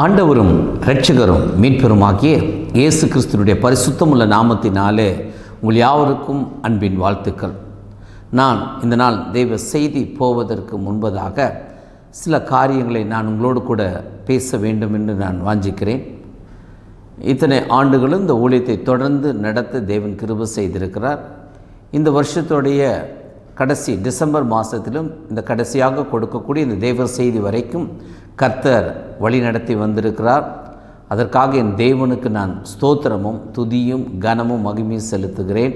ஆண்டவரும் இரட்சகரும் மீட்பெருமாகிய இயேசு கிறிஸ்துனுடைய பரிசுத்தமுள்ள நாமத்தினாலே உங்கள் யாவருக்கும் அன்பின் வாழ்த்துக்கள். நான் இந்த நாள் தெய்வ செய்தி போவதற்கு முன்பதாக சில காரியங்களை நான் உங்களோடு கூட பேச வேண்டும் என்று நான் வாஞ்சிக்கிறேன். இத்தனை ஆண்டுகளும் இந்த ஊழியத்தை தொடர்ந்து நடத்த தேவன் கிருப செய்திருக்கிறார். இந்த வருஷத்துடைய கடைசி டிசம்பர் மாதத்திலும் இந்த கடைசியாக கொடுக்கக்கூடிய இந்த தேவ செய்தி வரைக்கும் கர்த்தர் வழிநடத்தி வந்திருக்கிறார். அதற்காக என் தேவனுக்கு நான் ஸ்தோத்திரமும் துதியும் கனமும் மகிமையும் செலுத்துகிறேன்.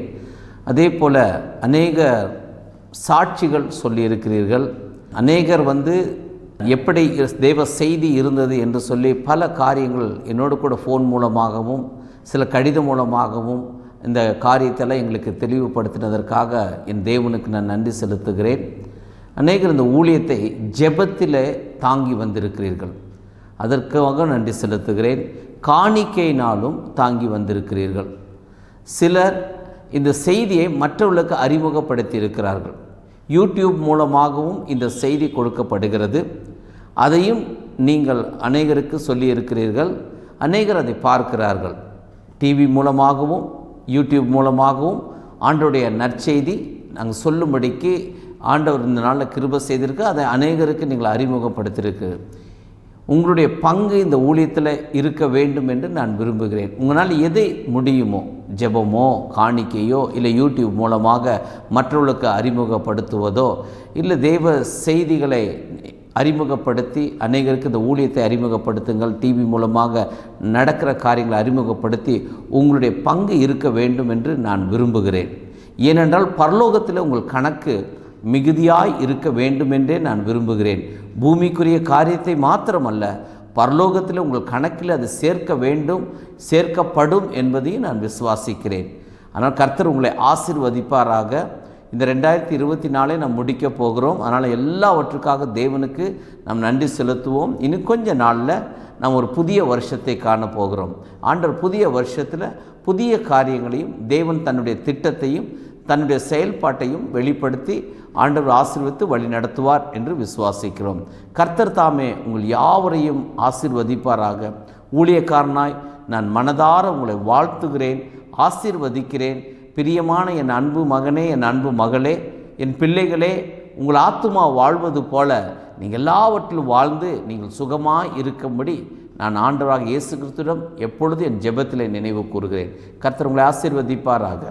அதே போல் அநேக சாட்சிகள் சொல்லியிருக்கிறீர்கள். அநேகர் வந்து எப்படி தேவ செய்தி இருந்தது என்று சொல்லி பல காரியங்கள் என்னோடு கூட ஃபோன் மூலமாகவும் சில கடிதம் மூலமாகவும் இந்த காரியத்தெல்லாம் எங்களுக்கு தெளிவுபடுத்தினதற்காக என் தேவனுக்கு நான் நன்றி செலுத்துகிறேன். அநேகர் இந்த ஊழியத்தை ஜெபத்தில் தாங்கி வந்திருக்கிறீர்கள். அதற்காக நன்றி செலுத்துகிறேன். காணிக்கையினாலும் தாங்கி வந்திருக்கிறீர்கள். சிலர் இந்த செய்தியை மற்றவர்களுக்கு அறிமுகப்படுத்தி இருக்கிறார்கள் யூடியூப் மூலமாகவும் இந்த செய்தி கொடுக்கப்படுகிறது. அதையும் நீங்கள் அநேகருக்கு சொல்லியிருக்கிறீர்கள். அநேகர் அதை பார்க்கிறார்கள். டிவி மூலமாகவும் யூடியூப் மூலமாகவும் ஆண்டுடைய நற்செய்தி நாங்கள் சொல்லும்படிக்கு ஆண்டவர் இந்த நாளில் கிருப செய்திருக்கு. அதை அநேகருக்கு நீங்கள் அறிமுகப்படுத்தியிருக்கு. உங்களுடைய பங்கு இந்த ஊழியத்தில் இருக்க வேண்டும் என்று நான் விரும்புகிறேன். உங்களால் எதை முடியுமோ ஜெபமோ காணிக்கையோ இல்லை யூடியூப் மூலமாக மற்றவர்களுக்கு அறிமுகப்படுத்துவதோ இல்லை தெய்வ செய்திகளை அறிமுகப்படுத்தி அநேகருக்கு இந்த ஊழியத்தை அறிமுகப்படுத்துங்கள் டிவி மூலமாக நடக்கிற காரியங்களை அறிமுகப்படுத்தி உங்களுடைய பங்கு இருக்க வேண்டும் என்று நான் விரும்புகிறேன். ஏனென்றால் பரலோகத்தில் உங்கள் கணக்கு மிகுதியாய் இருக்க வேண்டுமென்றே நான் விரும்புகிறேன். பூமிக்குரிய காரியத்தை மாத்திரமல்ல பரலோகத்தில் உங்கள் கணக்கில் அது சேர்க்க வேண்டும் சேர்க்கப்படும் என்பதையும் நான் விசுவாசிக்கிறேன். ஆனால் கர்த்தர் உங்களை ஆசிர்வதிப்பாராக. இந்த ரெண்டாயிரத்தி இருபத்தி நாலே நாம் முடிக்க போகிறோம். அதனால் எல்லாவற்றுக்காக தேவனுக்கு நாம் நன்றி செலுத்துவோம். இன்னும் கொஞ்ச நாளில் நாம் ஒரு புதிய வருஷத்தை காண போகிறோம். ஆண்டர் புதிய வருஷத்தில் புதிய காரியங்களையும் தேவன் தன்னுடைய திட்டத்தையும் தன்னுடைய செயல்பாட்டையும் வெளிப்படுத்தி ஆண்டவர் ஆசீர்வித்து வழி நடத்துவார் என்று விசுவாசிக்கிறோம். கர்த்தர் தாமே உங்கள் யாவரையும் ஆசீர்வதிப்பாராக. ஊழியக்காரனாய் நான் மனதார உங்களை வாழ்த்துகிறேன் ஆசீர்வதிக்கிறேன். பிரியமான என் அன்பு மகனே என் அன்பு மகளே என் பிள்ளைகளே உங்கள் ஆத்துமா வாழ்வது போல நீங்கள் எல்லாவற்றிலும் வாழ்ந்து நீங்கள் சுகமாக இருக்கும்படி நான் ஆண்டவராக இயேசு கிறிஸ்துவிடம் எப்பொழுது என் ஜெபத்தில் நினைவு கூறுகிறேன். கர்த்தர் உங்களை ஆசீர்வதிப்பாராக.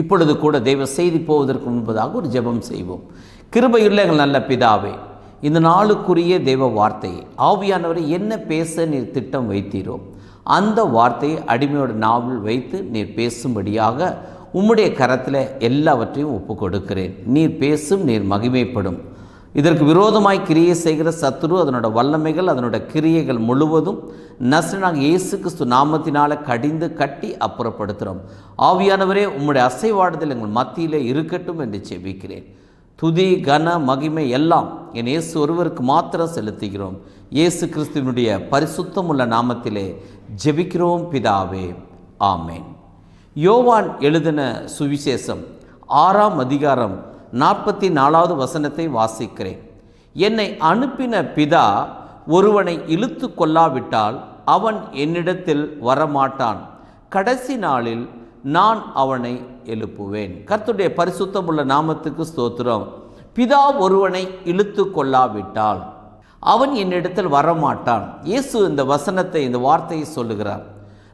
இப்பொழுது கூட தெய்வ செய்தி போவதற்கு முன்பதாக ஒரு ஜெபம் செய்வோம். கிருபையுள்ள எங்கள் நல்ல பிதாவே இந்த நாளுக்குரிய தெய்வ வார்த்தையை ஆவியானவரை என்ன பேச நீர் திட்டம் வைத்தீரோ அந்த வார்த்தையை அடிமையோட நாவல் வைத்து நீர் பேசும்படியாக உம்முடைய கரத்தில் எல்லாவற்றையும் ஒப்பு கொடுக்கிறேன் நீர் பேசும் நீர் மகிமைப்படும். இதற்கு விரோதமாய் கிரியை செய்கிற சத்துரு அதனோட வல்லமைகள் அதனோட கிரியைகள் முழுவதும் நசனாக இயேசு கிறிஸ்து நாமத்தினால கடிந்து கட்டி அப்புறப்படுத்துகிறோம் ஆவியானவரே உம்முடைய அசைவாடுதல் எங்கள் மத்தியிலே இருக்கட்டும் என்று செபிக்கிறேன் துதி கன மகிமை எல்லாம் என் இயேசு ஒருவருக்கு மாத்திரம் செலுத்துகிறோம். இயேசு கிறிஸ்துவனுடைய பரிசுத்தமுள்ள நாமத்திலே ஜெபிக்கிறோம் பிதாவே. ஆமேன். யோவான் எழுதின சுவிசேஷம் ஆறாம் அதிகாரம் நாற்பத்தி நாலாவது வசனத்தை வாசிக்கிறேன். என்னை அனுப்பின பிதா ஒருவனை இழுத்து கொள்ளாவிட்டால் அவன் என்னிடத்தில் வரமாட்டான். கடைசி நாளில் நான் அவனை எழுப்புவேன். கர்த்துடைய பரிசுத்தமுள்ள நாமத்துக்கு ஸ்தோத்திரம். பிதா ஒருவனை இழுத்து கொள்ளாவிட்டால் அவன் என்னிடத்தில் வரமாட்டான். இயேசு இந்த வசனத்தை இந்த வார்த்தையை சொல்லுகிறார்.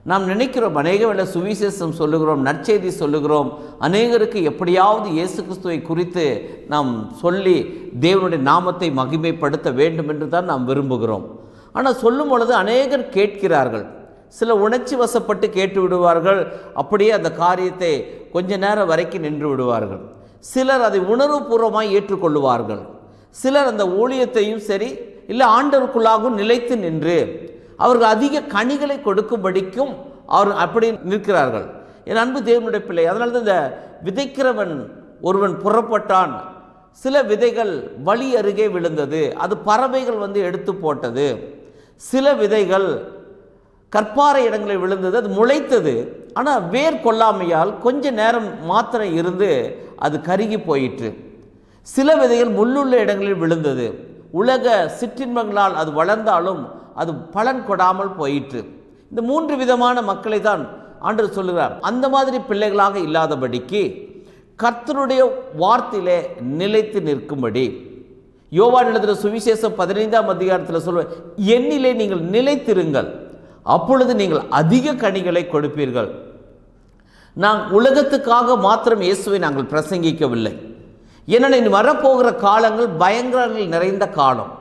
நாம் நினைக்கிறோம் அநேக வேளை சுவிசேஷம் சொல்லுகிறோம் நற்செய்தி சொல்லுகிறோம். அநேகருக்கு எப்படியாவது இயேசு கிறிஸ்துவை குறித்து நாம் சொல்லி தேவனுடைய நாமத்தை மகிமைப்படுத்த வேண்டும் என்று தான் நாம் விரும்புகிறோம். ஆனால் சொல்லும் பொழுது அநேகர் கேட்கிறார்கள். சில உணர்ச்சி வசப்பட்டு கேட்டு விடுவார்கள். அப்படியே அந்த காரியத்தை கொஞ்ச நேரம் வரைக்கும் நின்று விடுவார்கள். சிலர் அதை உணர்வுபூர்வமாக ஏற்றுக்கொள்ளுவார்கள். சிலர் அந்த ஊழியத்தையும் சரி இல்லை ஆண்டவருக்குள்ளாகவும் நிலைத்து நின்று அவர்கள் அதிக கனிகளை கொடுக்கும்படிக்கும் அவர் அப்படி நிற்கிறார்கள். என் அன்பு தேவனுடைய பிள்ளை அதனால தான் இந்த விதைக்கிறவன் ஒருவன் புறப்பட்டான். சில விதைகள் வழி அருகே விழுந்தது. அது பறவைகள் வந்து எடுத்து போட்டது. சில விதைகள் கற்பாறை இடங்களில் விழுந்தது. அது முளைத்தது. ஆனால் வேர் கொள்ளாமையால் கொஞ்ச நேரம் மாத்திரம் இருந்து அது கருகி போயிற்று. சில விதைகள் முள்ளுள்ள இடங்களில் விழுந்தது. உலக சிற்றின்பங்களால் அது வளர்ந்தாலும் அது பலன் கொடாமல் போயிற்று. இந்த மூன்று விதமான மக்களை தான் ஆண்டவர் சொல்லுகிறார். அந்த மாதிரி பிள்ளைகளாக இல்லாதபடிக்கு கர்த்தருடைய வார்த்தையிலே நிலைத்து நிற்கும்படி. யோவான் எழுதுகிற சுவிசேஷம் பதினைந்தாம் அதிகாரத்தில் சொல்லுவேன் என்னிலே நீங்கள் நிலைத்திருங்கள். அப்பொழுது நீங்கள் அதிக கனிகளை கொடுப்பீர்கள். நான் உலகத்துக்காக மாத்திரம் இயேசுவை நாங்கள் பிரசங்கிக்கவில்லை. ஏன்னா இனி வரப்போகிற காலங்கள் பயங்கரங்கள் நிறைந்த காலம்.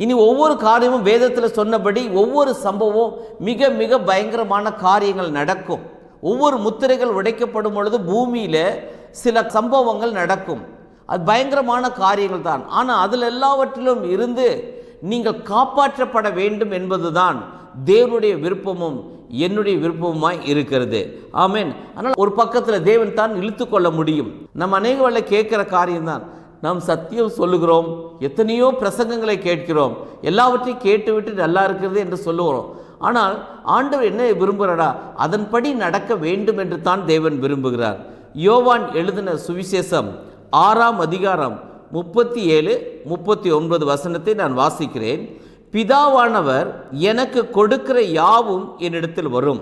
இனி ஒவ்வொரு காரியமும் வேதத்தில் சொன்னபடி ஒவ்வொரு சம்பவம் மிக மிக பயங்கரமான காரியங்கள் நடக்கும். ஒவ்வொரு முத்திரைகள் உடைக்கப்படும் பொழுது பூமியில் சில சம்பவங்கள் நடக்கும். அது பயங்கரமான காரியங்கள் தான். ஆனால் அதில் எல்லாவற்றிலும் இருந்து நீங்கள் காப்பாற்றப்பட வேண்டும் என்பதுதான் தேவனுடைய விருப்பமும் என்னுடைய விருப்பமாய் இருக்கிறது. ஆமேன். ஆனால் ஒரு பக்கத்தில் தேவன் தான் இழுத்து கொள்ள முடியும். நம்ம அநேக வேளை கேட்குற காரியம்தான். நாம் சத்தியம் சொல்லுகிறோம். எத்தனையோ பிரசங்கங்களை கேட்கிறோம். எல்லாவற்றையும் கேட்டுவிட்டு நல்லா இருக்கிறது என்று சொல்லுகிறோம். ஆனால் ஆண்டவர் என்ன விரும்புகிறாரா? அதன்படி நடக்க வேண்டும் என்று தான் தேவன் விரும்புகிறார். யோவான் எழுதின சுவிசேஷம் ஆறாம் அதிகாரம் முப்பத்தி ஏழு முப்பத்தி ஒன்பது வசனத்தை நான் வாசிக்கிறேன். பிதாவானவர் எனக்கு கொடுக்கிற யாவும் என்னிடத்தில் வரும்.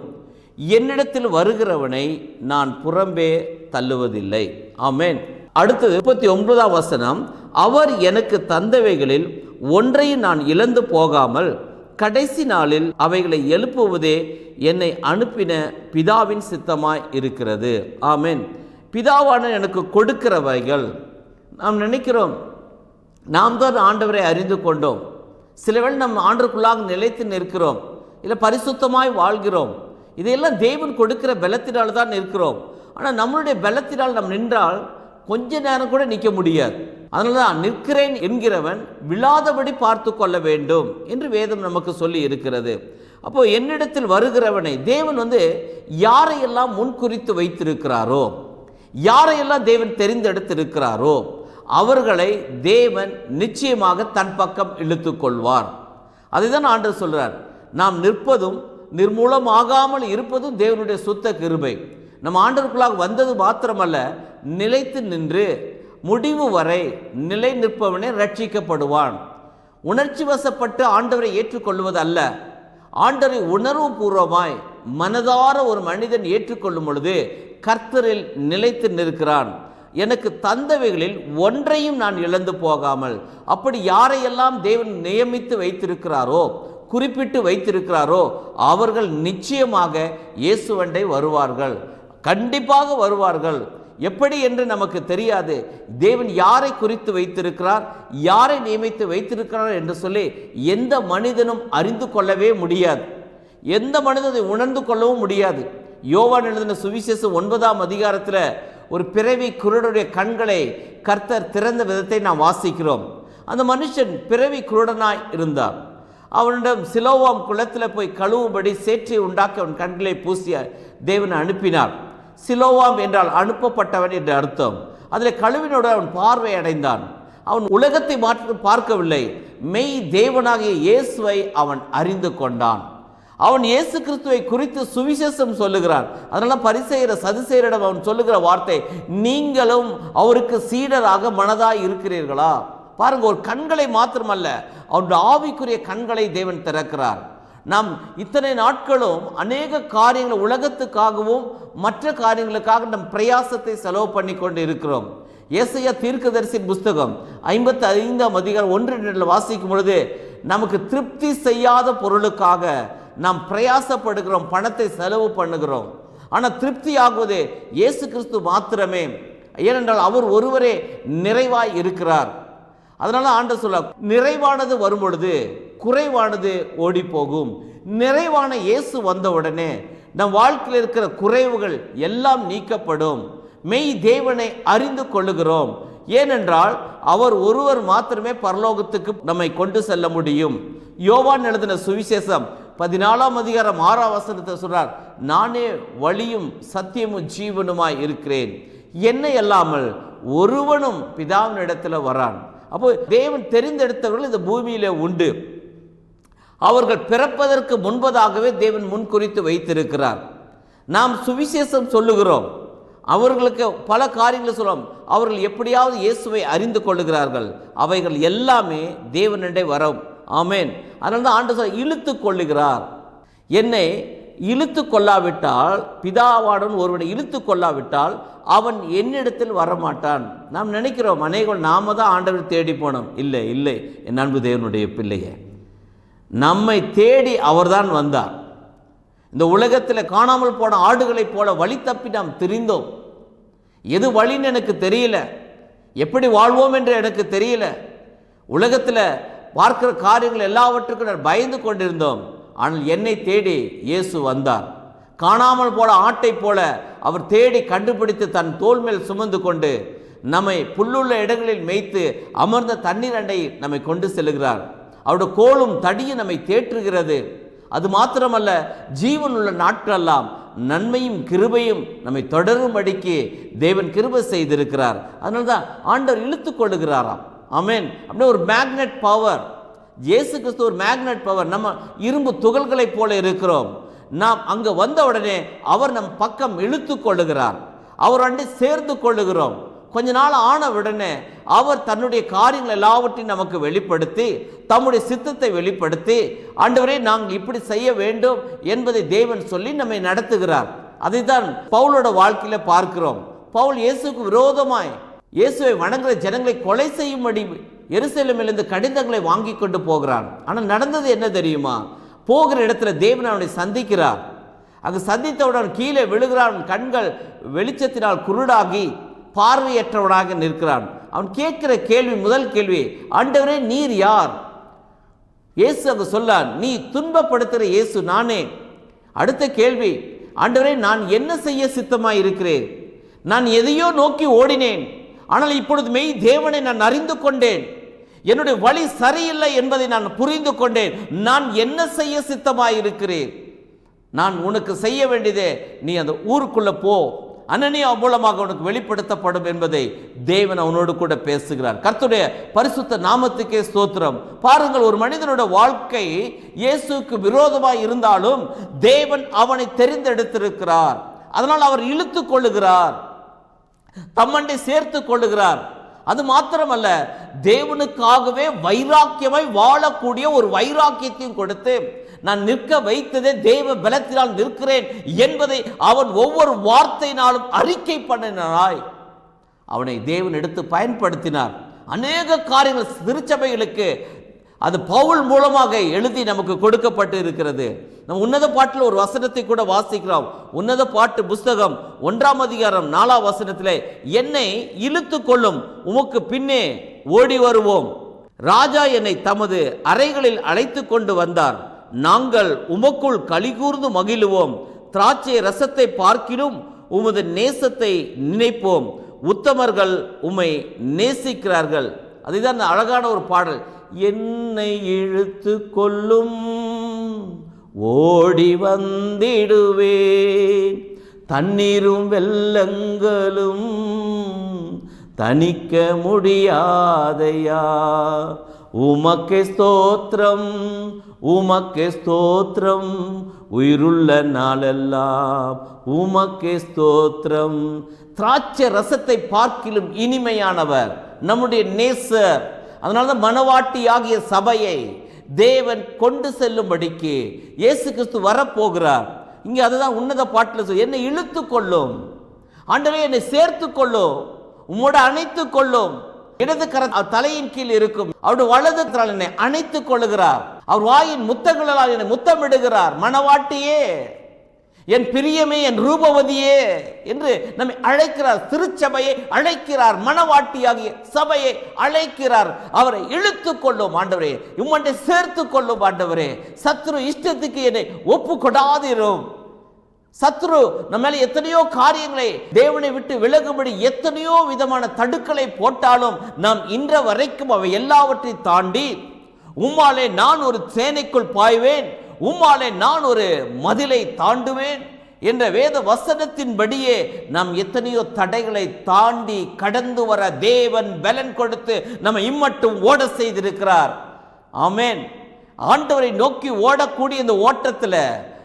என்னிடத்தில் வருகிறவனை நான் புறம்பே தள்ளுவதில்லை. ஆமென். அடுத்தது முப்பத்தி ஒன்பதாம் வசனம். அவர் எனக்கு தந்தவைகளில் ஒன்றையும் நான் இழந்து போகாமல் கடைசி நாளில் அவைகளை எழுப்புவதே என்னை அனுப்பின பிதாவின் சித்தமாய் இருக்கிறது. ஆமென். பிதாவான எனக்கு கொடுக்கிறவைகள். நாம் நினைக்கிறோம். நாம் தான் ஆண்டவரை அறிந்து கொண்டோம். சிலவேளை நம் ஆண்டுக்குள்ளாக நிலைத்து நிற்கிறோம். இல்லை பரிசுத்தமாய் வாழ்கிறோம். இதையெல்லாம் தேவன் கொடுக்கிற பலத்தினால் தான் இருக்கிறோம் ஆனால் நம்மளுடைய பலத்தினால் நாம் நின்றால் கொஞ்ச நேரம் கூட நிற்க முடியாது. அதனால தான் நிற்கிறேன் என்கிறவன் விழாதபடி பார்த்து கொள்ள வேண்டும் என்று வேதம் நமக்கு சொல்லி இருக்கிறது. அப்போ என்னிடத்தில் வருகிறவனை தேவன் வந்து யாரையெல்லாம் முன்குறித்து வைத்திருக்கிறாரோ யாரையெல்லாம் தேவன் தெரிந்தெடுத்திருக்கிறாரோ அவர்களை தேவன் நிச்சயமாக தன் பக்கம் இழுத்து கொள்வார் அதுதான் ஆண்டவர் சொல்கிறார் நாம் நிற்பதும் நிர்மூலமாகாமல் இருப்பதும் தேவனுடைய சுத்த கிருபை. நம்ம ஆண்டவருக்குள்ளாக வந்தது மாத்திரமல்ல நிலைத்து நின்று முடிவு வரை நிலை நிற்பவனே ரட்சிக்கப்படுவான் உணர்ச்சி வசப்பட்டு ஆண்டவரை ஏற்றுக்கொள்வது அல்ல ஆண்டரை உணர்வு பூர்வமாய் மனதார ஒரு மனிதன் ஏற்றுக்கொள்ளும் பொழுது கர்த்தரில் நிலைத்து நிற்கிறான். எனக்கு தந்தவைகளில் ஒன்றையும் நான் இழந்து போகாமல் அப்படி யாரையெல்லாம் தேவன் நியமித்து வைத்திருக்கிறாரோ குறிப்பிட்டு வைத்திருக்கிறாரோ அவர்கள் நிச்சயமாக இயேசுவண்டை வருவார்கள். கண்டிப்பாக வருவார்கள். எப்படி என்று நமக்கு தெரியாது. தேவன் யாரை குறித்து வைத்திருக்கிறார் யாரை நியமித்து வைத்திருக்கிறார் என்று சொல்லி எந்த மனிதனும் அறிந்து கொள்ளவே முடியாது. எந்த மனிதனை உணர்ந்து கொள்ளவும் முடியாது. யோவான் எழுதின சுவிசேஷம் ஒன்பதாம் அதிகாரத்தில் ஒரு பிறவி குருடனுடைய கண்களை கர்த்தர் திறந்த விதத்தை நாம் வாசிக்கிறோம். அந்த மனுஷன் பிறவி குருடனாய் இருந்தான். அவனிடம் சிலோவாம் குளத்தில் போய் கழுவும்படி சேற்றை உண்டாக்கி அவன் கண்களை பூசிய தேவன் அனுப்பினார். சிலோவாம் என்றால் அனுப்பப்பட்டவன் என்று அர்த்தம். அதில் கழுவினோடு அவன் பார்வை அடைந்தான். அவன் உலகத்தை மாற்ற பார்க்கவில்லை. மெய் தேவனாகிய இயேசுவை அவன் அறிந்து கொண்டான். அவன் இயேசு கிறிஸ்துவை குறித்து சுவிசேஷம் சொல்லுகிறான். அதனால பரிசெய்கிற சதுசெயரிடம் அவன் சொல்லுகிற வார்த்தை நீங்களும் அவருக்கு சீடராக மனதாக இருக்கிறீர்களா? பாருங்க ஒரு கண்களை மாத்திரமல்ல அவனுடைய ஆவிக்குரிய கண்களை தேவன் திறக்கிறார். நாம் இத்தனை நாட்களும் அநேக காரியங்கள் உலகத்துக்காகவும் மற்ற காரியங்களுக்காக நம் பிரயாசத்தை செலவு பண்ணி கொண்டு இருக்கிறோம். ஏசையா தீர்க்கதரிசி புஸ்தகம் ஐம்பத்தி ஐந்தாம் அதிகாரம் ஒன்று ரெண்டில் வாசிக்கும் பொழுது நமக்கு திருப்தி செய்யாத பொருளுக்காக நாம் பிரயாசப்படுகிறோம் பணத்தை செலவு பண்ணுகிறோம். ஆனால் திருப்தி ஆகுவது இயேசு கிறிஸ்து மாத்திரமே. ஏனென்றால் அவர் ஒருவரே நிறைவாய் இருக்கிறார். அதனால ஆண்ட சொல்ல நிறைவானது வரும் பொழுது குறைவானது ஓடி போகும் நிறைவான இயேசு வந்த உடனே நம் வாழ்க்கையில் இருக்கிற குறைவுகள் எல்லாம் நீக்கப்படும். மெய் தேவனை அறிந்து கொள்ளுகிறோம். ஏனென்றால் அவர் ஒருவர் மாத்திரமே பரலோகத்துக்கு நம்மை கொண்டு செல்ல முடியும். யோவான் எழுதின சுவிசேஷம் பதினாலாம் அதிகாரம் ஆறாம் வசனத்தை சொல்றார் நானே வழியும் சத்தியமும் ஜீவனுமாய் இருக்கிறேன். என்னை அல்லாமல் ஒருவனும் பிதாவின் இடத்துல வரான். அப்போ தேவன் தெரிந்தெடுத்தவர்கள் இந்த பூமியிலே உண்டு. அவர்கள் பிறப்பதற்கு முன்பதாகவே தேவன் முன்குறித்து வைத்திருக்கிறார். நாம் சுவிசேஷம் சொல்லுகிறோம். அவர்களுக்கு பல காரியங்களை சொல்லும் அவர்கள் எப்படியாவது இயேசுவை அறிந்து கொள்ளுகிறார்கள். அவைகள் எல்லாமே தேவனிடை வரும். ஆமேன். அதனால தான் ஆண்டு சொல்ல இழுத்து கொள்ளுகிறார். என்னை இழுத்து கொள்ளாவிட்டால் பிதாவாடன் ஒருவனை இழுத்து கொள்ளாவிட்டால் அவன் என்னிடத்தில் வரமாட்டான். நாம் நினைக்கிறோம் அநேகம் நாம தான் ஆண்டவர் தேடி போனோம். இல்லை இல்லை என் அன்பு தேவனுடைய பிள்ளையே. நம்மை தேடி அவர்தான் வந்தார். இந்த உலகத்தில் காணாமல் போன ஆடுகளைப் போல வழி தப்பி நாம் திரிந்தோம். எது வழின்னு எனக்கு தெரியல. எப்படி வாழ்வோம் என்று எனக்கு தெரியல. உலகத்தில் பார்க்கிற காரியங்கள் எல்லாவற்றுக்கும் நான் பயந்து கொண்டிருந்தோம். ஆனால் என்னை தேடி இயேசு வந்தார். காணாமல் போல ஆட்டை போல அவர் தேடி கண்டுபிடித்து தன் தோல் மேல் சுமந்து கொண்டு நம்மை புல்லுள்ள இடங்களில் மேய்த்து அமர்ந்த தண்ணீர் அண்டை நம்மை கொண்டு செல்கிறார். அவருடைய கோலும் தடியும் நம்மை தேற்றுகிறது. அது மாத்திரமல்ல ஜீவன் உள்ள நாட்களெல்லாம் நன்மையும் கிருபையும் நம்மை தொடரும்படிக்கு தேவன் கிருபை செய்திருக்கிறார். அதனால்தான் ஆண்டவர் இழுத்து கொள்ளுகிறாராம். அமேன் அப்படியே ஒரு மேக்னெட் பவர் இயேசு கிறிஸ்து ஒரு மேக்னெட் பவர் நம்ம இரும்பு துகள்களைப் போல இருக்கிறோம். நாம் அங்கே வந்த உடனே அவர் நம் பக்கம் இழுத்து கொள்ளுகிறார். அவர் அண்டே சேர்ந்து கொள்ளுகிறோம். கொஞ்ச நாள் ஆன உடனே அவர் தன்னுடைய காரியங்கள் எல்லாவற்றையும் நமக்கு வெளிப்படுத்தி தம்முடைய சித்தத்தை வெளிப்படுத்தி ஆண்டவரே நாங்கள் இப்படி செய்ய வேண்டும் என்பதை தேவன் சொல்லி நம்மை நடத்துகிறார். அதை தான் பவுலோட வாழ்க்கையில் பார்க்கிறோம். பவுல் இயேசுக்கு விரோதமாய் இயேசுவை வணங்குகிற ஜனங்களை கொலை செய்யும்படி எருசலேமிலிருந்து கடிதங்களை வாங்கி கொண்டு போகிறான். ஆனால் நடந்தது என்ன தெரியுமா? போகிற இடத்துல தேவன் அவனை சந்திக்கிறார். அங்கு சந்தித்தவுடன் கீழே விழுகிறான் கண்கள் வெளிச்சத்தினால் குருடாகி பார்வையற்றவனாக நிற்கிறான். அவன் கேட்கிற கேள்வி முதல் கேள்வி ஆண்டவரே நீர் யார்? இயேசு அங்கு சொல்ல நீ துன்பப்படுத்துகிற இயேசு நானே. அடுத்த கேள்வி ஆண்டவரே நான் என்ன செய்ய சித்தமாக இருக்கிறேன் நான் எதையோ நோக்கி ஓடினேன். ஆனால் இப்பொழுது மெய் தேவனை நான் அறிந்து கொண்டேன். என்னுடைய வழி சரியில்லை என்பதை நான் புரிந்து கொண்டேன். நான் என்ன செய்ய சித்தமாயிருக்கிறேன்? நான் உனக்கு செய்ய வேண்டியதே நீ அந்த ஊருக்குள்ளே போ. அனனியா மூலமாக உனக்கு வெளிப்படுத்தப்படும் என்பதை தேவன் அவனோடு கூட பேசுகிறார். கர்த்துடைய பரிசுத்த நாமத்துக்கே ஸ்தோத்திரம். பாருங்கள் ஒரு மனிதனோட வாழ்க்கை இயேசுக்கு விரோதமாக இருந்தாலும் தேவன் அவனை தெரிந்தெடுத்திருக்கிறார். அதனால் அவர் இழுத்து கொள்ளுகிறார். தம்மண்டை சேர்த்து கொள்ளுகிறார். அது மாத்திரமல்ல தேவனுக்காகவே வைராக்கியமாய் வாழக்கூடிய ஒரு வைராக்கியத்தையும் கொடுத்து நான் நிற்க வைத்ததே தேவ பலத்தினால் நிற்கிறேன் என்பதை அவன் ஒவ்வொரு வார்த்தையினாலும் அறிக்கை பண்ணினாய் அவனை தேவன் எடுத்து பயன்படுத்தினார். அநேக காரியங்கள் திருச்சபைகளுக்கு அது பவுல் மூலமாக எழுதி நமக்கு கொடுக்கப்பட்டு இருக்கிறது. நம்ம உன்னத பாட்டில் ஒரு வசனத்தை கூட வாசிக்கிறோம். உன்னத பாட்டு புஸ்தகம் ஒன்றாம் அதிகாரம் நாலாம் வசனத்தில் என்னை இழுத்து கொள்ளும் உமக்கு பின்னே ஓடி வருவோம். ராஜா என்னை தமது அறைகளில் அழைத்து கொண்டு வந்தார். நாங்கள் உமக்குள் கலிகூர்ந்து மகிழுவோம். திராட்சை ரசத்தை பார்க்கிலும் உமது நேசத்தை நினைப்போம். உத்தமர்கள் உம்மை நேசிக்கிறார்கள். அதுதான் அழகான ஒரு பாடல். என்னை இழுத்து கொள்ளும் ஓடி வந்திடுவேன். தண்ணீரும் வெள்ளங்களும் தணிக்க முடியாதையா? உமக்கு ஸ்தோத்திரம் உமக்கு ஸ்தோத்திரம். உயிருள்ள நாளெல்லாம் உமக்கு ஸ்தோத்திரம். திராட்சை ரசத்தை பார்க்கிலும் இனிமையானவர் நம்முடைய நேசர். அதனால தான் மனவாட்டியாகிய சபையை தேவன் கொண்டு செல்லும்படிக்கு இயேசு கிறிஸ்து வரப்போகிறார். இங்கே அதுதான் உன்னத பாட்டில் சொல்லி என்னை இழுத்து கொள்ளும். ஆண்டவரே என்னை சேர்த்து கொள்ளும். உம்மோட அணைத்து கொள்ளும். இடது கர தலையின் கீழ் இருக்கும். அவருடைய வலது கரம் என்னை அணைத்துக் கொள்ளுகிறார். அவர் வாயின் முத்தங்களால் என்னை முத்தமிடுகிறார். மனவாட்டியே. என் பிரியமே என் ரூபவதியே என்று நம்மை அழைக்கிறார் திருச்சபையை அழைக்கிறார் மனவாட்டியாகிய சபையை அழைக்கிறார். அவரை இழுத்து கொள்ளும் ஆண்டவரே உம்மண்டை சேர்த்து கொள்ளும் ஆண்டவரே. சத்ரு இஷ்டத்துக்கு என்னை ஒப்பு கொடாதிரும் சத்ரு நம்ம மேல எத்தனையோ காரியங்களை தேவனை விட்டு விலகும்படி எத்தனையோ விதமான தடுக்களை போட்டாலும் நாம் இன்ற வரைக்கும் அவை எல்லாவற்றையும் தாண்டி உம்மாலே நான் ஒரு சேனைக்குள் பாய்வேன். உம்மாலே நான் ஒரு மதிலை தாண்டுவேன் என்ற வேத வசனத்தின்படியே நாம் எத்தனையோ தடைகளை தாண்டி கடந்து வர தேவன் பலன் கொடுத்து நம்ம இம்மட்டும் ஓட செய்திருக்கிறார். ஆமேன். ஆண்டவரை நோக்கி ஓடக்கூடிய இந்த ஓட்டத்தில்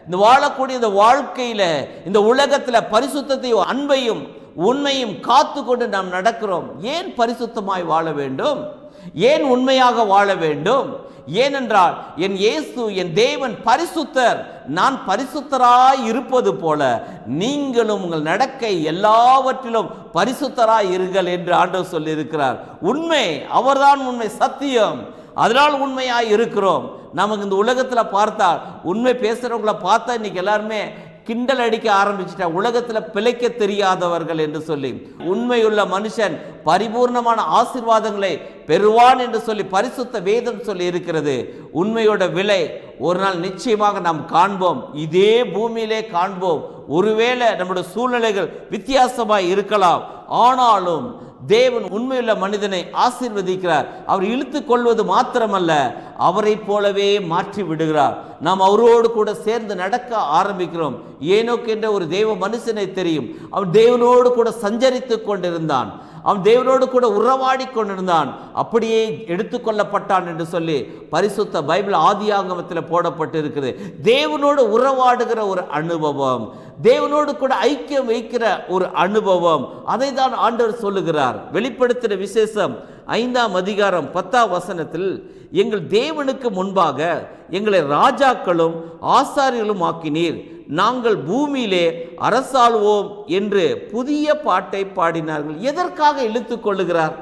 இந்த வாழக்கூடிய இந்த வாழ்க்கையில இந்த உலகத்தில் பரிசுத்தத்தையும் அன்பையும் உண்மையும் காத்து கொண்டு நாம் நடக்கிறோம். ஏன் பரிசுத்தமாய் வாழ வேண்டும்? ஏன் உண்மையாக வாழ வேண்டும்? ஏனென்றால் என் இயேசு என் தேவன் பரிசுத்தர். நான் பரிசுத்தராய் இருப்பது போல நீங்களும் உங்கள் நடக்கை எல்லாவற்றிலும் பரிசுத்தராய் இருங்கள் என்று ஆண்டவர் சொல்லியிருக்கிறார். உண்மை அவர்தான் உண்மை சத்தியம். அதனால் உண்மையாக இருக்கிறோம். நமக்கு இந்த உலகத்தில் பார்த்தால் உண்மை பேசுகிறவங்கள பார்த்தா இன்னைக்கு எல்லாருமே கிண்டல் அடிக்க ஆரம்பிச்சிட்டா உலகத்தில் பிழைக்க தெரியாதவர்கள் என்று சொல்லி உண்மையுள்ள மனுஷன் பரிபூர்ணமான ஆசீர்வாதங்களை பெறுவான் என்று சொல்லி பரிசுத்த வேதம் சொல்லி இருக்கிறது. உண்மையோட விலை ஒரு நாள் நிச்சயமாக நாம் காண்போம். இதே பூமியிலே காண்போம். ஒருவேளை நம்முடைய சூழ்நிலைகள் வித்தியாசமாய் இருக்கலாம். ஆனாலும் தேவன் உண்மையுள்ள மனிதனை ஆசீர்வதிக்கிறார். அவர் இழுத்து கொள்வது மாத்திரமல்ல அவரை போலவே மாற்றி விடுகிறார். நாம் அவரோடு கூட சேர்ந்து நடக்க ஆரம்பிக்கிறோம். ஏனோக்கு என்ற ஒரு தெய்வ மனுஷனை தெரியும். அவன் தேவனோடு கூட சஞ்சரித்து கொண்டிருந்தான். அவன் தேவனோடு கூட உறவாடி கொண்டிருந்தான் அப்படியே எடுத்துக்கொள்ளப்பட்டான் என்று சொல்லி பரிசுத்த பைபிள் ஆதியாங்கமத்தில் போடப்பட்டிருக்கிறது. தேவனோடு உறவாடுகிற ஒரு அனுபவம். தேவனோடு கூட ஐக்கியம் வைக்கிற ஒரு அனுபவம். அதை தான் ஆண்டவர் சொல்லுகிறார். வெளிப்படுத்தின விசேஷம் ஐந்தாம் அதிகாரம் பத்தாம் வசனத்தில் எங்கள் தேவனுக்கு முன்பாக எங்களை ராஜாக்களும் ஆசாரியர்களும் ஆக்கினீர். நாங்கள் பூமியிலே அரசாள்வோம் என்று புதிய பாட்டை பாடினார்கள். எதற்காக இழுத்து கொள்ளுகிறார்?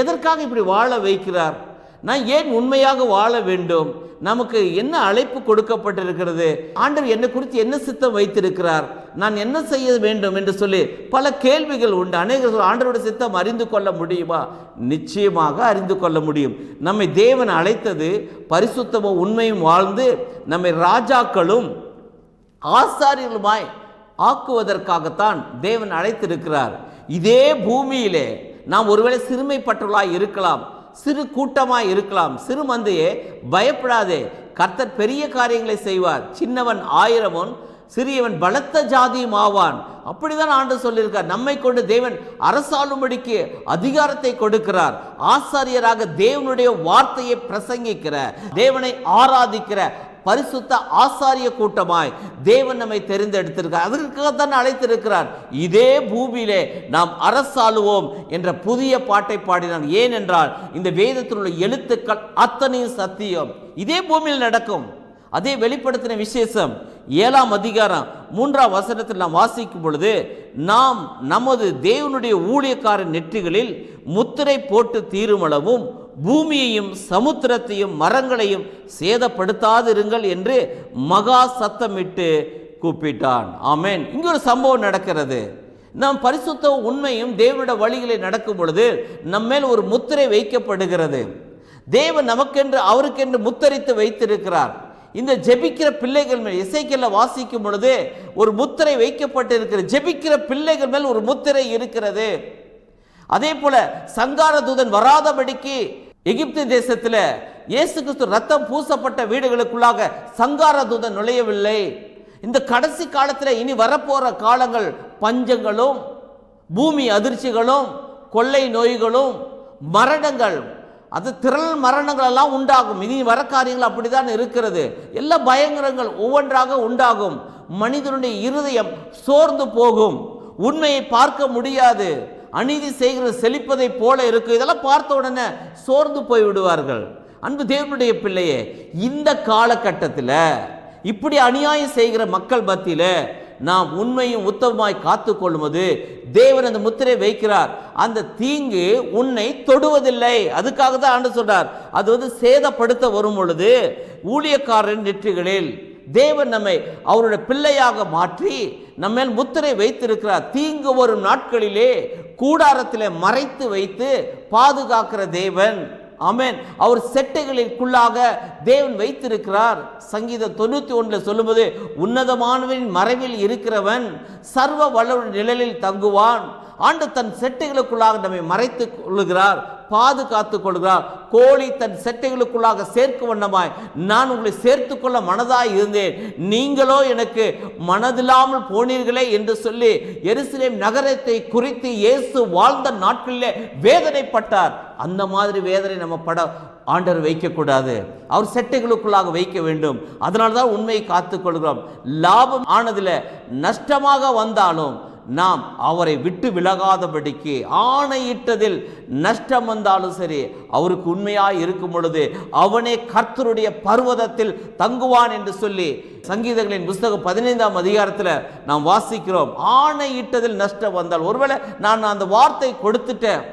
எதற்காக இப்படி வாழ வைக்கிறார்? நான் ஏன் உண்மையாக வாழ வேண்டும்? நமக்கு என்ன அழைப்பு கொடுக்கப்பட்டிருக்கிறது? ஆண்டவர் என்னை குறித்து என்ன சித்தம் வைத்திருக்கிறார்? நான் என்ன செய்ய வேண்டும் என்று சொல்லி பல கேள்விகள் உண்டு. அநேகர் ஆண்டவருடைய சித்தம் அறிந்து கொள்ள முடியுமா? நிச்சயமாக அறிந்து கொள்ள முடியும். நம்மை தேவன் அழைத்தது பரிசுத்தமும் உண்மையும் வாழ்ந்து நம்மை ராஜாக்களும் ஆசாரியர்களுமாய் ஆக்குவதற்காகத்தான் தேவன் அழைத்திருக்கிறார். இதே பூமியிலே நாம் ஒருவேளை சிறுமைப்பட்டவர்களாய் இருக்கலாம் சிறு கூட்டமாக இருக்கலாம் சிறு மந்தையே பயப்படாதே. கர்த்தர் பெரிய காரியங்களை செய்வார். சின்னவன் ஆயிரமும் சிறியவன் பலத்த ஜாதியும் ஆவான். அப்படிதான் ஆண்டு சொல்லியிருக்கார். நம்மை கொண்டு தேவன் அரசாளும்படிக்கு அதிகாரத்தை கொடுக்கிறார். ஆசாரியராக தேவனுடைய வார்த்தையை பிரசங்கிக்கிற தேவனை ஆராதிக்கிற பரிசுத்த ஆசாரிய கூட்டமாய் தேவன் நம்மை தெரிந்தெடுத்திருக்கிறார். அதற்காகத்தான் அழைத்திருக்கிறார். இதே பூமியிலே நாம் அரசாளுவோம் என்ற புதிய பாட்டை பாடினான். ஏனென்றால் இந்த வேதத்தில் உள்ள எழுத்துக்கள் அத்தனையும் சத்தியம். இதே பூமியில் நடக்கும். அதே வெளிப்படுத்தின விசேஷம். ஏழாம் அதிகாரம் மூன்றாம் வசனத்தில் நாம் வாசிக்கும் பொழுது நாம் நமது தேவனுடைய ஊழியக்காரன் நெற்றிகளில் முத்திரை போட்டு தீருமளவும் பூமியையும் சமுத்திரத்தையும் மரங்களையும் சேதப்படுத்தாதிருங்கள் என்று மகா சத்தமிட்டு கூப்பிட்டான். ஆமேன். இங்கே ஒரு சம்பவம் நடக்கிறது. நாம் பரிசுத்த உண்மையும் தேவனோட வழிகளை நடக்கும் பொழுது நம்மேல் ஒரு முத்திரை வைக்கப்படுகிறது. தேவன் நமக்கென்று அவருக்கென்று முத்தரித்து வைத்திருக்கிறார். இந்த ஜெபிக்கிற பிள்ளைகள் மேல் இசைக்கல்ல வாசிக்கும் பொழுது ஒரு முத்திரை வைக்கப்பட்டிருக்கிற ஜெபிக்கிற பிள்ளைகள் மேல் ஒரு முத்திரை இருக்கிறது. அதே போல சங்கார தூதன் வராதபடிக்கு எகிப்து தேசத்தில் இயேசு கிறிஸ்து ரத்தம் பூசப்பட்ட வீடுகளுக்குள்ளாக சங்கார தூதன் நுழையவில்லை. இந்த கடைசி காலத்தில் இனி வரப்போற காலங்கள் பஞ்சங்களும் பூமி அதிர்ச்சிகளும் கொள்ளை நோய்களும் மரணங்கள். அது திரள் மரணங்கள் எல்லாம் உண்டாகும். இனி வர காரியங்கள் அப்படிதான் இருக்கிறது. எல்லா பயங்கரங்கள் ஒவ்வொன்றாக உண்டாகும். மனிதனுடைய இருதயம் சோர்ந்து போகும். உண்மையை பார்க்க முடியாது. அநீதி செய்கிற செழிப்பதை போல இருக்கு. இதெல்லாம் பார்த்த உடனே சோர்ந்து போய் விடுவார்கள். அன்பு தேவனுடைய பிள்ளையே இந்த காலகட்டத்தில் இப்படி அநியாயம் செய்கிற மக்கள் மத்தியில் நாம் உண்மையும் உத்தமமாய் காத்து கொள்ளும்போது தேவன் அந்த முத்திரை வைக்கிறார். அந்த தீங்கு உன்னை தொடுவதில்லை. அதுக்காக தான் ஆண்டு சொல்றார். அது வந்து சேதப்படுத்த வரும் பொழுது ஊழியக்காரரின் நெற்றிகளில் தேவன் நம்மை அவருடைய பிள்ளையாக மாற்றி நம்மேல் முத்திரை வைத்திருக்கிறார் தீங்கு வரும் நாட்களிலே கூடாரத்திலே மறைத்து வைத்து பாதுகாக்கிற தேவன். அமேன் அவர் செட்டைகளுக்குள்ளாக தேவன் வைத்திருக்கிறார். சங்கீதம் தொண்ணூற்றி ஒன்றில் சொல்லும்போது உன்னதமானவனின் மறைவில் இருக்கிறவன் சர்வ வல்லவரின் நிழலில் தங்குவான். ஆண்டு தன் செட்டைகளுக்குள்ளாக நம்மை மறைத்து கொள்ளுகிறார். பாதுகாத்துக் கொள்கிறார். கோழி தன் செட்டைகளுக்குள்ளாக சேர்க்கும் வண்ணமாய் நான் உங்களை சேர்த்து கொள்ள மனதாய் இருந்தேன். நீங்களோ எனக்கு மனதில்லாமல் போனீர்களே என்று சொல்லி எருசலேம் நகரத்தை குறித்து இயேசு வாழ்ந்த நாட்களிலே வேதனைப்பட்டார். அந்த மாதிரி வேதனை நம்ம பட ஆண்டவர் வைக்கக்கூடாது. அவர் செட்டைகளுக்குள்ளாக வைக்க வேண்டும். அதனால தான் உண்மையை காத்துக்கொள்கிறோம் லாபம் ஆனதில் நஷ்டமாக வந்தாலும் நாம் அவரை விட்டு விலகாதபடிக்கு ஆணையிட்டதில் நஷ்டம் வந்தாலும் சரி அவருக்கு உண்மையாக இருக்கும் பொழுது அவனே கர்த்தருடைய பர்வதத்தில் தங்குவான் என்று சொல்லி சங்கீதங்களின் புஸ்தகம் பதினைந்தாம் அதிகாரத்தில் நாம் வாசிக்கிறோம். ஆணையிட்டதில் நஷ்டம் வந்தால் ஒருவேளை நான் அந்த வார்த்தை கொடுத்துட்டேன்.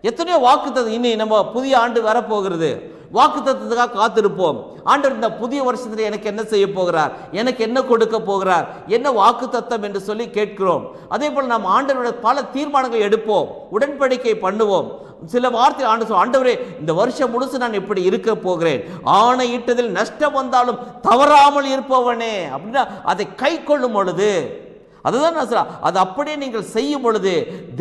எத்தனையோ வாக்குத்தது இனி நம்ம புதிய ஆண்டு வரப்போகிறது. வாக்குத்தத்தத்துக்காக காத்திருப்போம். ஆண்டவர் இந்த புதிய வருஷத்தில் எனக்கு என்ன செய்ய போகிறார்? எனக்கு என்ன கொடுக்க போகிறார்? என்ன வாக்குத்தத்தம் என்று சொல்லி கேட்கிறோம். அதே போல் நாம் ஆண்டவரோட பல தீர்மானங்களை எடுப்போம். உடன்படிக்கை பண்ணுவோம். சில வார்த்தை ஆண்டு சொல் ஆண்டவரே இந்த வருஷம் முழுசு நான் இப்படி இருக்க போகிறேன். ஆணையிட்டதில் நஷ்டம் வந்தாலும் தவறாமல் இருப்பவனே. அப்படின்னா அதை கை கொள்ளும் பொழுது அதுதான் நான் சொல்ல அது அப்படியே நீங்கள் செய்யும் பொழுது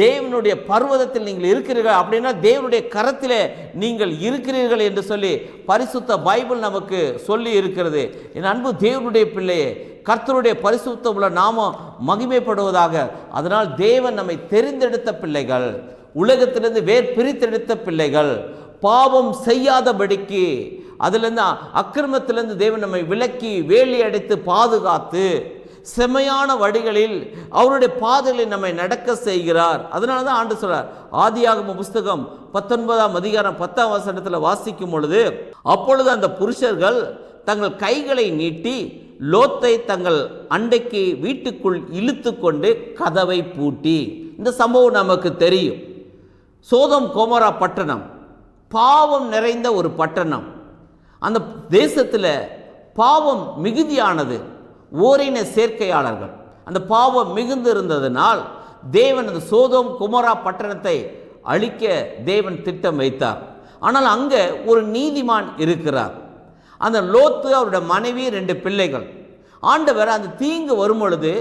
தேவனுடைய பர்வதத்தில் நீங்கள் இருக்கிறீர்கள் அப்படின்னா தேவனுடைய கரத்திலே நீங்கள் இருக்கிறீர்கள் என்று சொல்லி பரிசுத்த பைபிள் நமக்கு சொல்லி இருக்கிறது. என் அன்பு தேவனுடைய பிள்ளையே கர்த்தருடைய பரிசுத்த உள்ள நாமம் மகிமைப்படுவதாக. அதனால் தேவன் நம்மை தெரிந்தெடுத்த பிள்ளைகள் உலகத்திலிருந்து வேர் பிரித்தெடுத்த பிள்ளைகள் பாவம் செய்யாதபடிக்கு அதுலேருந்து அக்கிரமத்திலேருந்து தேவன் நம்மை விலக்கி வேலி அடைத்து பாதுகாத்து செமையான வழிகளில் அவருடைய பாதைகளில் நம்மை நடக்க செய்கிறார். அதனால தான் ஆண்டு சொல்றார். ஆதியாகம புஸ்தகம் பத்தொன்பதாம் அதிகாரம் பத்தாம் வசனத்தில் வாசிக்கும் பொழுது அப்பொழுது அந்த புருஷர்கள் தங்கள் கைகளை நீட்டி லோத்தை தங்கள் அண்டைக்கு வீட்டுக்குள் இழுத்து கொண்டு கதவை பூட்டி. இந்த சம்பவம் நமக்கு தெரியும். சோதம் கோமரா பட்டணம் பாவம் நிறைந்த ஒரு பட்டணம். அந்த தேசத்தில் பாவம் மிகுதியானது. ஓரின சேர்க்கையாளர்கள். அந்த பாவம் மிகுந்து இருந்ததினால் தேவன் அந்த சோதோம் குமரா பட்டணத்தை அழிக்க தேவன் திட்டம் வைத்தார். ஆனால் அங்கே ஒரு நீதிமான் இருக்கிறார். அந்த லோத்து அவருடைய மனைவி ரெண்டு பிள்ளைகள். ஆண்டவர் அந்த தீங்கு வரும் பொழுது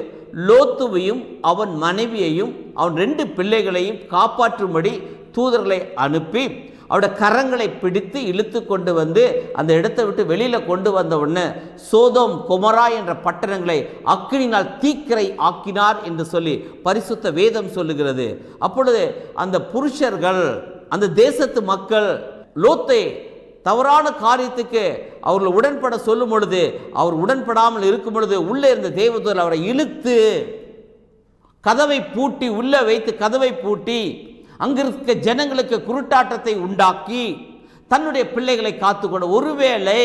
லோத்துவையும் அவன் மனைவியையும் அவன் ரெண்டு பிள்ளைகளையும் காப்பாற்றும்படி தூதர்களை அனுப்பி அவருடைய கரங்களை பிடித்து இழுத்து கொண்டு வந்து அந்த இடத்தை விட்டு வெளியில் கொண்டு வந்த உடனே சோதோம் குமரா என்ற பட்டணங்களை அக்கினினால் தீக்கரை ஆக்கினார் என்று சொல்லி பரிசுத்த வேதம் சொல்லுகிறது. அப்பொழுது அந்த புருஷர்கள் அந்த தேசத்து மக்கள் லோத்தை தவறான காரியத்துக்கு அவர்கள் உடன்பட சொல்லும் பொழுது அவர் உடன்படாமல் இருக்கும் பொழுது உள்ளே இருந்த தேவதூர் அவரை இழுத்து கதவை பூட்டி உள்ளே வைத்து கதவை பூட்டி அங்கிருக்க ஜனங்களுக்கு குருட்டாட்டத்தை உண்டாக்கி தன்னுடைய பிள்ளைகளை காத்துக்கொண்டு ஒருவேளை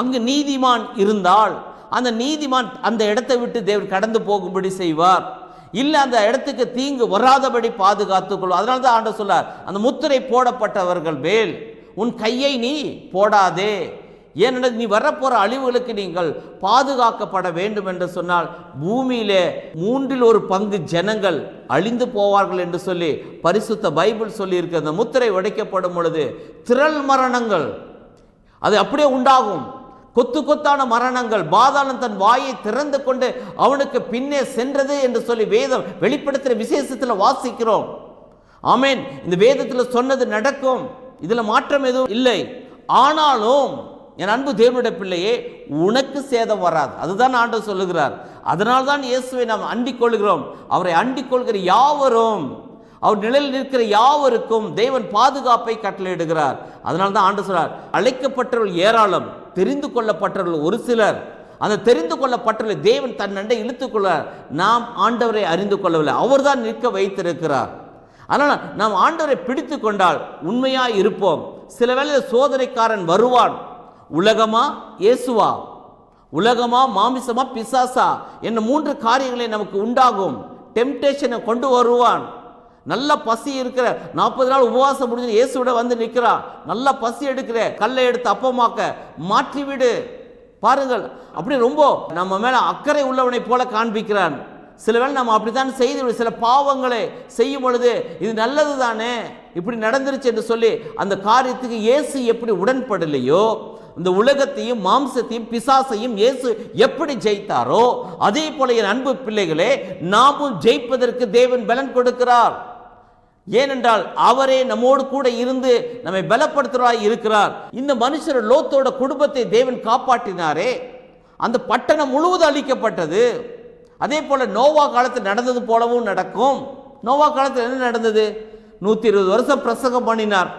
அங்கு நீதிமான் இருந்தால் அந்த நீதிமான் அந்த இடத்தை விட்டு தேவர் கடந்து போகும்படி செய்வார். இல்லை அந்த இடத்துக்கு தீங்கு வராதபடி பாதுகாத்துக்கொள்ளும் அதனால தான் ஆண்ட சொல்லார் அந்த முத்திரை போடப்பட்டவர்கள் மேல் உன் கையை நீ போடாதே. ஏனென்றால் நீ வரப்போகிற அழிவுகளுக்கு நீங்கள் பாதுகாக்கப்பட வேண்டும் என்று சொன்னால் பூமியிலே மூன்றில் ஒரு பங்கு ஜனங்கள் அழிந்து போவார்கள் என்று சொல்லி பரிசுத்த பைபிள் சொல்லியிருக்க. அந்த முத்திரை உடைக்கப்படும் பொழுது திரள் மரணங்கள் அது அப்படியே உண்டாகும். கொத்து கொத்தான மரணங்கள் பாதாளன் தன் வாயை திறந்து கொண்டு அவனுக்கு பின்னே சென்றது என்று சொல்லி வேதம் வெளிப்படுத்துகிற விசேஷத்தில் வாசிக்கிறோம். ஆமேன். இந்த வேதத்தில் சொன்னது நடக்கும். இதில் மாற்றம் எதுவும் இல்லை. ஆனாலும் என் அன்பு தேவனுடைய பிள்ளையே உனக்கு சேதம் வராது. அதுதான் ஆண்டவர் சொல்லுகிறார். அதனால் தான் இயேசுவை நாம் அண்டிக் கொள்கிறோம். அவரை அண்டிக் கொள்கிற யாவரும் அவர் நிழலில் நிற்கிற யாவருக்கும் தேவன் பாதுகாப்பை கட்டளையிடுகிறார். அதனால தான் ஆண்டு சொல்றார் அழைக்கப்பட்டவர்கள் ஏராளம் தெரிந்து கொள்ளப்பட்டவர்கள் ஒரு சிலர். அந்த தெரிந்து கொள்ளப்பட்டவர்களை தேவன் தன் நண்டை இழுத்துக்கொள்ள நாம் ஆண்டவரை அறிந்து கொள்ளவில்லை. அவர்தான் நிற்க வைத்திருக்கிறார். அதனால் நாம் ஆண்டவரை பிடித்து கொண்டால் உண்மையாக இருப்போம். சில வேளையில் சோதனைக்காரன் வருவான். உலகமா இயேசுவா? உலகமா மாமிசமா பிசாசா? என்ன மூன்று காரியங்களை நமக்கு உண்டாகும். டெம்டேஷனை கொண்டு வருவான். நல்ல பசி இருக்கிற நாற்பது நாள் உபவாசம் முடிஞ்சு இயேசுவிட வந்து நிற்கிறா நல்ல பசி எடுக்கிற கல்லை எடுத்து அப்பமாக்க மாற்றிவிடு. பாருங்கள் அப்படி ரொம்ப நம்ம மேல அக்கறை உள்ளவனை போல காண்பிக்கிறான். சில வேளை நம்ம அப்படித்தான் செய்து சில பாவங்களை செய்யும் பொழுது இது நல்லது தானே இப்படி நடந்துருச்சு என்று சொல்லி அந்த காரியத்துக்கு இயேசு எப்படி உடன்படலையோ இந்த உலகத்தையும் மாம்சத்தையும் பிசாசையும் இயேசு எப்படி ஜெயித்தாரோ அதே போல என் அன்பு பிள்ளைகளே நாமும் ஜெயிப்பதற்கு தேவன் பலன் கொடுக்கிறார். ஏனென்றால் அவரே நம்மோடு கூட இருந்து நம்மை பலப்படுத்துகிறாய் இருக்கிறார். இந்த மனுஷர் லோத்தோட குடும்பத்தை தேவன் காப்பாற்றினாரே. அந்த பட்டணம் முழுவதும் அளிக்கப்பட்டது அதே போல் நோவா காலத்தில் நடந்தது போலவும் நடக்கும். நோவா காலத்தில் என்ன நடந்தது? நூற்றி இருபது வருஷம் பிரசங்கம் பண்ணினார்.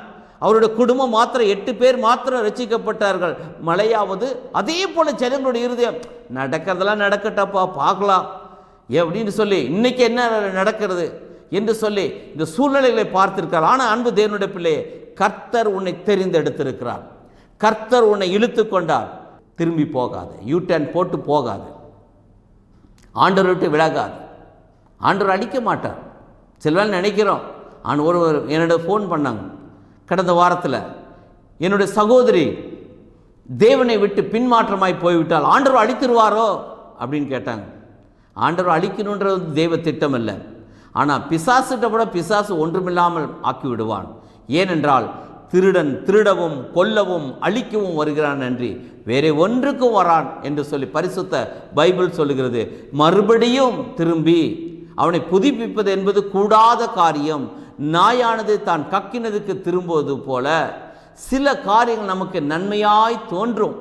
அவருடைய குடும்பம் மாத்திரம் எட்டு பேர் மாத்திரம் ரசிக்கப்பட்டார்கள் மழையாவது அதே போல் ஜனங்களுடைய இருதயம் நடக்கிறதெல்லாம் நடக்கட்டப்பா பார்க்கலாம். அப்படின்னு சொல்லி இன்னைக்கு என்ன நடக்கிறது என்று சொல்லி இந்த சூழ்நிலைகளை பார்த்திருக்கார் ஆனால் அன்பு தேவனுடைய பிள்ளையே கர்த்தர் உன்னை தெரிந்தெடுத்திருக்கிறார். கர்த்தர் உன்னை இழுத்து கொண்டார். திரும்பி போகாது. யூ டேன் போட்டு போகாது. ஆண்டவர் விட்டு விலகாது. ஆண்டவர் அடிக்க மாட்டார். சில வேலை நினைக்கிறோம். ஆன் ஒருவர் என்னோட ஃபோன் பண்ணாங்க. கடந்த வாரத்தில் என்னுடைய சகோதரி தேவனை விட்டு பின்மாற்றமாய் போய்விட்டால் ஆண்டவர் அழித்திருவாரோ அப்படின்னு கேட்டாங்க. ஆண்டவர் அழிக்கணுன்றது தெய்வ திட்டம் இல்லை. ஆனால் பிசாசுகிட்ட கூட பிசாசு ஒன்றுமில்லாமல் ஆக்கி விடுவான். ஏனென்றால் திருடன் திருடவும் கொல்லவும் அழிக்கவும் வருகிறான் நன்றி வேறே ஒன்றுக்கும் வரான் என்று சொல்லி பரிசுத்த பைபிள் சொல்லுகிறது. மறுபடியும் திரும்பி அவனை புதுப்பிப்பது என்பது கூடாத காரியம். நாயானது தான் கக்கினதுக்கு திரும்புவது போல சில காரியங்கள் நமக்கு நன்மையாய் தோன்றும்.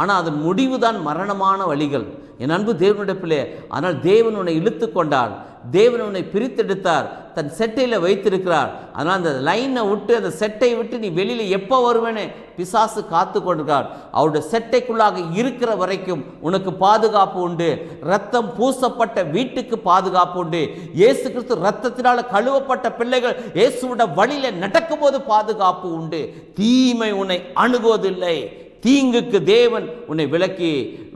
ஆனால் அதன் முடிவு தான் மரணமான வழிகள். என் அன்பு தேவனுடைய பிள்ளை ஆனால் தேவன் உன்னை இழுத்து கொண்டார். தேவன் உன்னை பிரித்தெடுத்தார். தன் செட்டையில் வைத்திருக்கிறார். அதனால் அந்த லைனை விட்டு அந்த செட்டை விட்டு நீ வெளியில் எப்போ வருவேன்னு பிசாசு காத்து கொண்டிருக்கார் அவருடைய செட்டைக்குள்ளாக இருக்கிற வரைக்கும் உனக்கு பாதுகாப்பு உண்டு. ரத்தம் பூசப்பட்ட வீட்டுக்கு பாதுகாப்பு உண்டு. இயேசு கிறிஸ்து ரத்தத்தினால் கழுவப்பட்ட பிள்ளைகள் இயேசுவோட வழியில நடக்கும்போது பாதுகாப்பு உண்டு. தீமை உன்னை அணுகுவதில்லை. தீங்குக்கு தேவன் உன்னை விலக்கி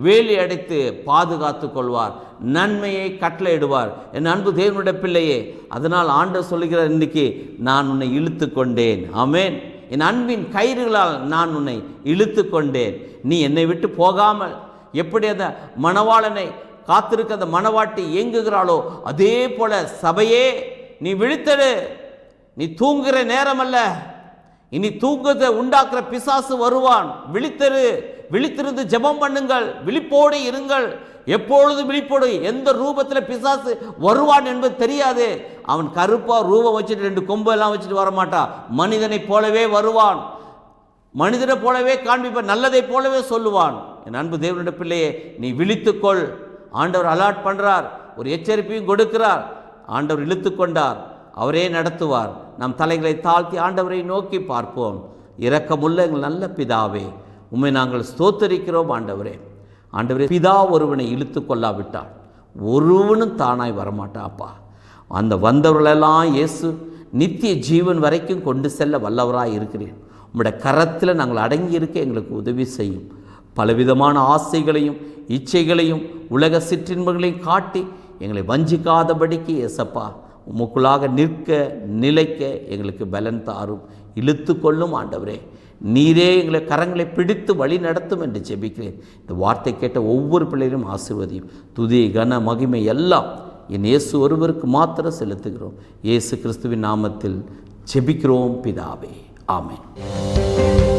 வேலி அடைத்து பாதுகாத்து கொள்வார். நன்மையை கட்டளையிடுவார். என் அன்பு தேவனுடைய பிள்ளையே அதனால் ஆண்டு சொல்லுகிறார் இன்னைக்கு நான் உன்னை இழுத்து கொண்டேன். ஆமேன். என் அன்பின் கயிறுகளால் நான் உன்னை இழுத்து கொண்டேன். நீ என்னை விட்டு போகாமல் எப்படி அந்த மணவாளனை காத்திருக்க அந்த மணவாட்டி இயங்குகிறாளோ அதே போல சபையே நீ விழித்தடு நீ தூங்குகிற நேரம் அல்ல இனி தூக்கத்தை உண்டாக்குற பிசாசு வருவான். விழித்தரு விழித்திருந்து ஜெபம் பண்ணுங்கள். விழிப்போடு இருங்கள். எப்பொழுது விழிப்போடு எந்த ரூபத்தில் பிசாசு வருவான் என்பது தெரியாது. அவன் கருப்பாக ரூபம் வச்சுட்டு ரெண்டு கொம்பு எல்லாம் வச்சுட்டு வரமாட்டான் மனிதனைப் போலவே வருவான். மனிதனை போலவே காண்பிப்பான் நல்லதை போலவே சொல்லுவான். என் அன்பு தேவனுடைய பிள்ளையே நீ விழித்துக்கொள். ஆண்டவர் அலாட் பண்ணுறார் ஒரு எச்சரிப்பையும் கொடுக்கிறார். ஆண்டவர் இழுத்து கொண்டார் அவரே நடத்துவார். நம் தலைகளை தாழ்த்தி ஆண்டவரை நோக்கி பார்ப்போம். இரக்கமுள்ள எங்கள் நல்ல பிதாவே உண்மை நாங்கள் ஸ்தோத்தரிக்கிறோம் ஆண்டவரே. ஆண்டவரே பிதா ஒருவனை இழுத்து கொள்ளாவிட்டால் ஒருவனும் தானாய் வரமாட்டாப்பா அந்த வந்தவர்களெல்லாம் இயேசு நித்திய ஜீவன் வரைக்கும் கொண்டு செல்ல வல்லவராக இருக்கிறேன் உம்முடைய கரத்தில் நாங்கள் அடங்கி இருக்க எங்களுக்கு உதவி செய்யும். பலவிதமான ஆசைகளையும் இச்சைகளையும் உலக சிற்றின்பங்களையும் காட்டி எங்களை வஞ்சிக்காதபடிக்கு ஏசப்பா உமக்குள்ளாக நிற்க நிலைக்க எங்களுக்கு பலன் தாரும். இழுத்து கொள்ளும் ஆண்டவரே. நீரே எங்களை கரங்களை பிடித்து வழி நடத்தும் என்று ஜெபிக்கிறேன். இந்த வார்த்தை கேட்ட ஒவ்வொரு பிள்ளைகளும் ஆசிர்வதியும். துதி கன மகிமை எல்லாம் என் இயேசு ஒருவருக்கு மாத்திரம் செலுத்துகிறோம். இயேசு கிறிஸ்துவின் நாமத்தில் ஜெபிக்கிறோம் பிதாவே. ஆமேன்.